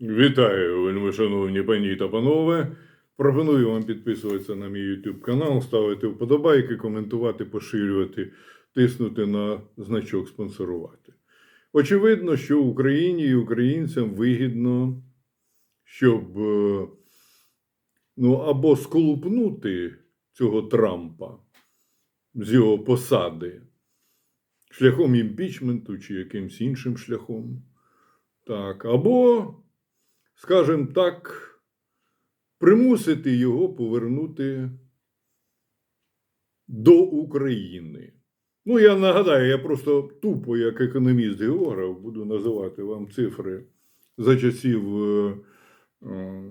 Вітаю, вельми шановні пані та панове. Пропоную вам підписуватися на мій YouTube канал, ставити вподобайки, коментувати, поширювати, тиснути на значок спонсорувати. Очевидно, що Україні і українцям вигідно, щоб е, ну, або сколупнути цього Трампа з його посади шляхом імпічменту чи якимсь іншим шляхом. Так, або, скажімо так, примусити його повернути до України. Ну, я нагадаю, я просто тупо, як економіст географ, буду називати вам цифри за часів е, е,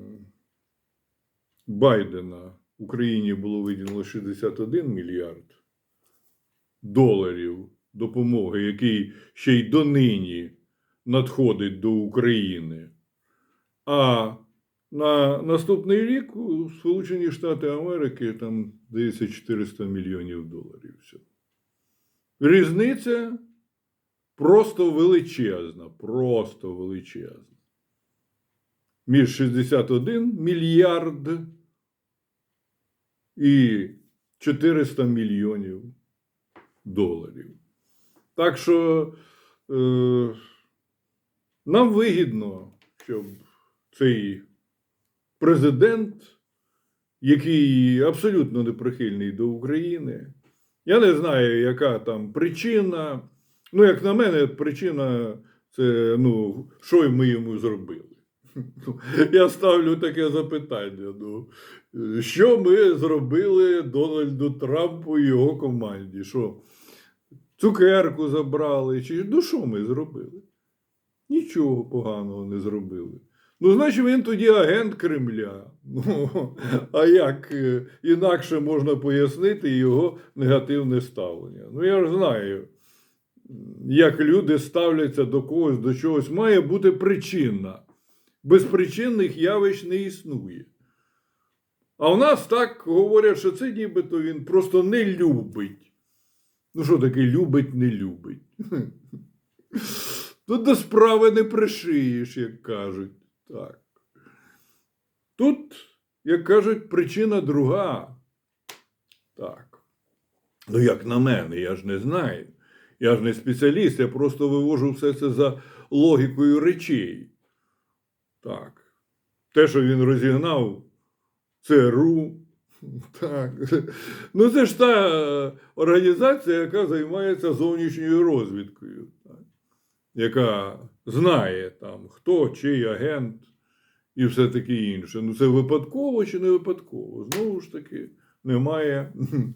Байдена. Україні було виділено 61 мільярд доларів допомоги, який ще й донині надходить до України. А на наступний рік у Сполучені Штати Америки там здається 400 мільйонів доларів. Всього. Різниця просто величезна, просто величезна. Між 61 мільярд і 400 мільйонів доларів. Так що е, нам вигідно, щоб цей президент, який абсолютно неприхильний до України, я не знаю, яка там причина. Ну, як на мене, причина це ну, що ми йому зробили. Я ставлю таке запитання. Ну, що ми зробили Дональду Трампу і його команді? Що цукерку забрали? Чи ну що ми зробили? Нічого поганого не зробили. Ну, значить, він тоді агент Кремля. Ну, а як е, інакше можна пояснити його негативне ставлення? Ну, я ж знаю, як люди ставляться до когось, до чогось, має бути причина. Безпричинних явищ не існує. А в нас так говорять, що це нібито він просто не любить. Ну, що таке любить, не любить? Тут до справи не пришиєш, як кажуть. Так. Тут, як кажуть, причина друга. Так. Ну, як на мене, я ж не знаю. Я ж не спеціаліст, я просто вивожу все це за логікою речей. Так. Те, що він розігнав ЦРУ. Так. Ну, це ж та е, організація, яка займається зовнішньою розвідкою. Яка знає там, хто, чий агент і все таке інше. Ну, це випадково чи не випадково? Знову ж таки, немає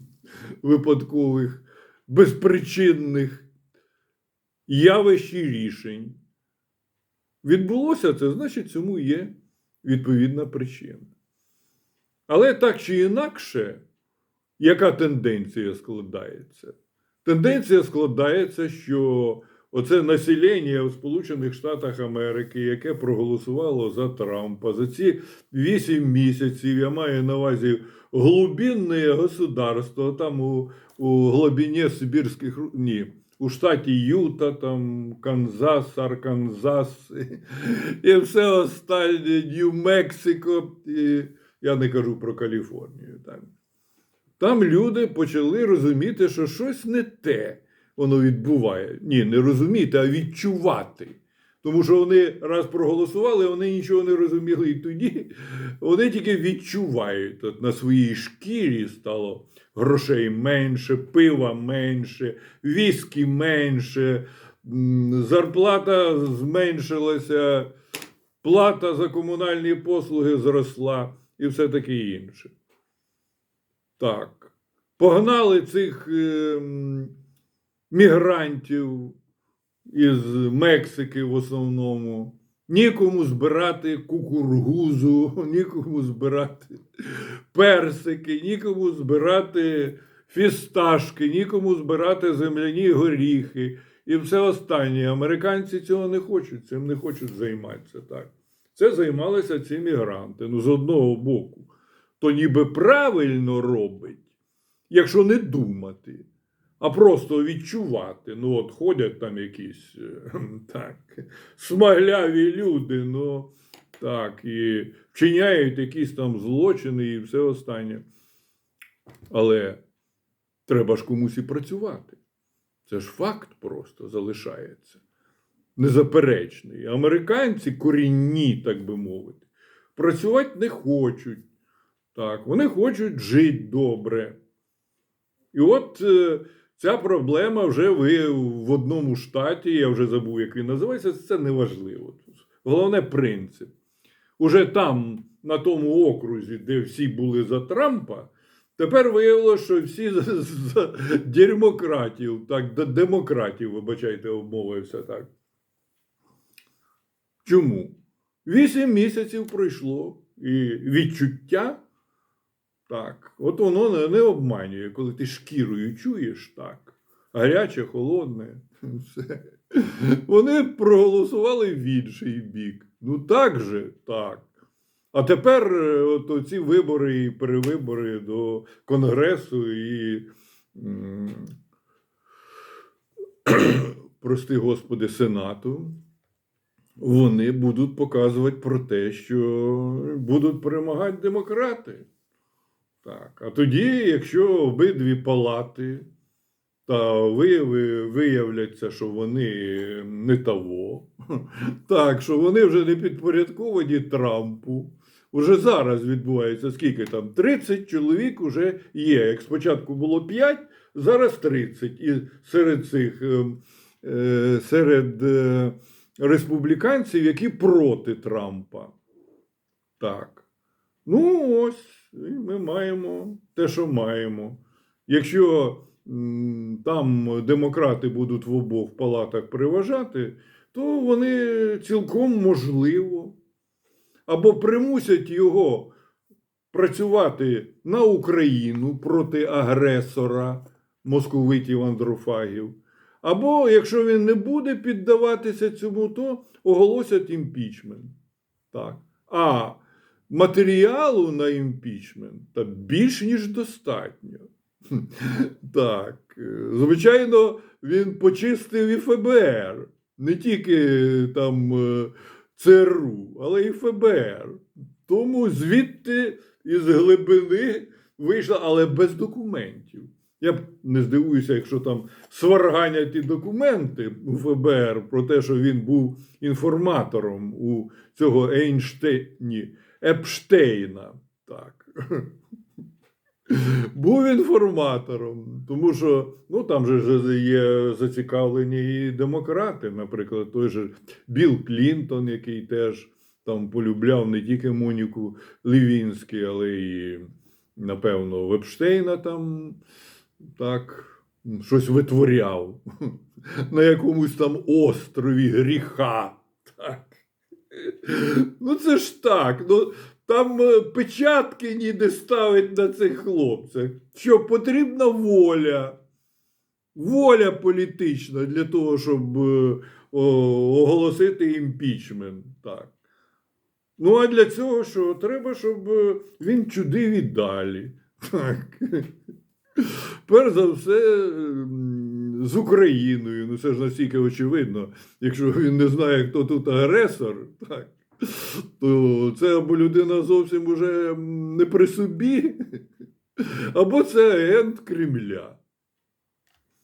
випадкових, безпричинних явищ і рішень. Відбулося це, значить, цьому є відповідна причина. Але так чи інакше, яка тенденція складається? Тенденція складається, що оце населення в Сполучених Штатах Америки, яке проголосувало за Трампа за ці 8 місяців, я маю на увазі глубинне государство, там у, у глибині Сибірських ні. У штаті Юта, там Канзас, Арканзас і все останнє, Нью-Мексико, я не кажу про Каліфорнію. Так. Там люди почали розуміти, що щось не те воно відбуває. Ні, не розуміти, а відчувати. Тому що вони раз проголосували, вони нічого не розуміли. І тоді вони тільки відчувають. От на своїй шкірі стало грошей менше, пива менше, віскі менше, зарплата зменшилася, плата за комунальні послуги зросла і все таке інше. Так. Погнали цих е, мігрантів із Мексики в основному. Нікому збирати кукургузу, нікому збирати персики, нікому збирати фісташки, нікому збирати земляні горіхи і все останнє. Американці цього не хочуть, цим не хочуть займатися. так. Це займалися ці мігранти. Ну, з одного боку, то ніби правильно робить, якщо не думати а просто відчувати. Ну, от ходять там якісь е, так, смагляві люди, ну, так, і вчиняють якісь там злочини і все останнє. Але треба ж комусь і працювати. Це ж факт просто залишається. Незаперечний. Американці корінні, так би мовити, працювати не хочуть. Так, вони хочуть жити добре. І от е, ця проблема вже ви в одному штаті, я вже забув, як він називається, це не важливо. Головне принцип. Уже там, на тому окрузі, де всі були за Трампа, тепер виявилося, що всі за, за дерьмократів, так, да- демократів, вибачайте, обмовився так. Чому? Вісім місяців пройшло, і відчуття. Так, от воно не, обманює, коли ти шкірою чуєш так. Гаряче, холодне. Все. Вони проголосували в інший бік. Ну так же, так. А тепер е, от ці вибори і перевибори до Конгресу і, прости Господи, Сенату, вони будуть показувати про те, що будуть перемагати демократи. Так. А тоді, якщо обидві палати та виявляться, що вони не того, так, що вони вже не підпорядковані Трампу. Уже зараз відбувається скільки там? 30 чоловік уже є. Як спочатку було 5, зараз 30. І серед цих е, е, серед е, республіканців, які проти Трампа. Так. Ну, ось, і ми маємо те, що маємо. Якщо там демократи будуть в обох палатах переважати, то вони цілком можливо або примусять його працювати на Україну проти агресора московитів андрофагів. Або якщо він не буде піддаватися цьому, то оголосять імпічмент. Так. А матеріалу на імпічмент та більш ніж достатньо. Так, е, звичайно, він почистив і ФБР, не тільки там е, ЦРУ, але і ФБР. Тому звідти із глибини вийшла, але без документів. Я б не здивуюся, якщо там сварганять і документи у ФБР про те, що він був інформатором у цього Ейнштейні, Епштейна. Так. Був інформатором, тому що ну, там же є зацікавлені і демократи, наприклад, той же Білл Клінтон, який теж там полюбляв не тільки Моніку Левінський, але і, напевно, Вепштейна там так щось витворяв на якомусь там острові гріха. Так. Ну, це ж так. Ну, там е, печатки ніде ставить на цих хлопцях. Що потрібна воля. Воля політична для того, щоб е, о, оголосити імпічмент. Так. Ну, а для цього що? Треба, щоб е, він чудив і далі. Так. Перш за все, м, з Україною. Ну, це ж настільки очевидно. Якщо він не знає, хто тут агресор, так, то це або людина зовсім уже не при собі, або це агент Кремля.